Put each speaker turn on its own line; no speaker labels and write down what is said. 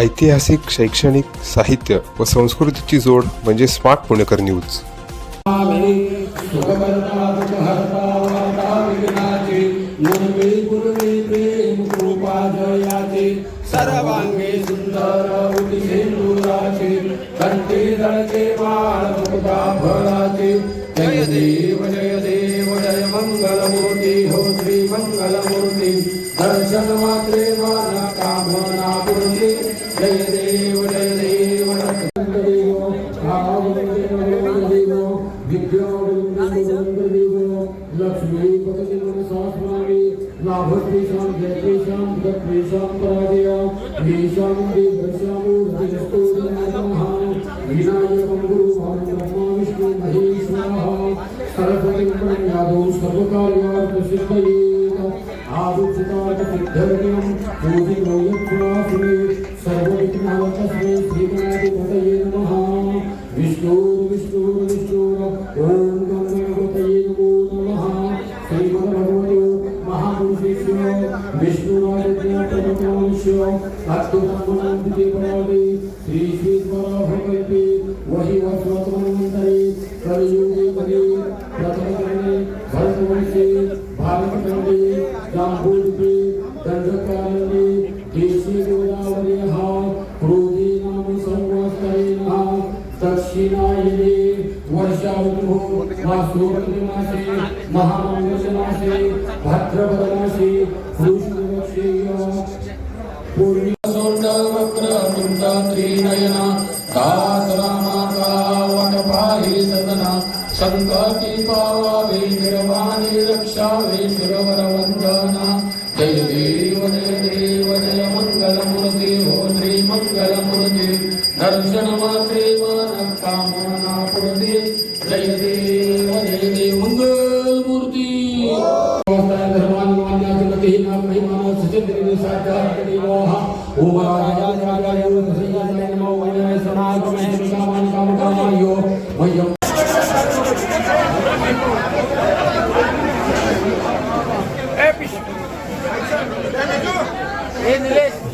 ऐतिहासिक शैक्षणिक साहित्य व संस्कृतीची जोड म्हणजे स्मार्ट पुणेकर न्यूज.
सुखकर्ता दुःखहर्ता वार्ता विघ्नाचे नरवे गुरुवे प्रेम कृपा जयाचे सर्वांगे सुंदर उटी सिंदुराचे कंठी दळचे बाळ मुकुटा फळाचे जय देव जय देव जय मंगलमूर्ती हो श्री मंगलमूर्ती. दर्शन मात्रे मन कामना पूर्ती जय देव जय देव लाभद्वेषां जयद्वेषां गद्वेषां पराजय येषां देवस्यामूर्तिरस्तु नमः विनायकं गुरुभां ब्रह्मा विष्णु महेश्वरः सरस्वतीं प्रणयादौ सर्वकार्यार्थसिद्धये आदित्यतार्थसिद्धर्यं पूजितो यत्पुरासुरे सर्वविघ्नहरतस्मै श्रीगणाधिपतये नमः विष्णु विष्णु विष्णु ॐ गङ्गणपतये नमो नमः श्रीमद्भगवतो महापुरुषेभ्यो विष्णुराजज्ञातमकांश्य अत्युत्तमनान्तिके परादे श्रीश्रीपराभकल्पे वहि वस्वतमन्वन्तरे कलियुगे पदे प्रथमकरणे भरतवंशे भारतखण्डे जाम्बूद्वीपे वर्षाऋतुः मासोपतिमासे महामङ्गलमासे, भाद्रपदमासे कृष्णपक्षेय पूर्णसौण्डवक्रतुण्ड त्रिनयना दासरामाकावटपाहि सदना सङ्कटी पावावे निर्वाणी रक्षावे सुरवरवन्दना जय देव जय देव। जय मङ्गलमूर्ति हो श्री मङ्गलमूर्ति दर्शन मात्रे मन कामना पूर्ति जय देव जय देव मंगलमूर्ती ओम गणपती देवता नमो नमः
ये इकडे एक मिनिट
ओम गणपती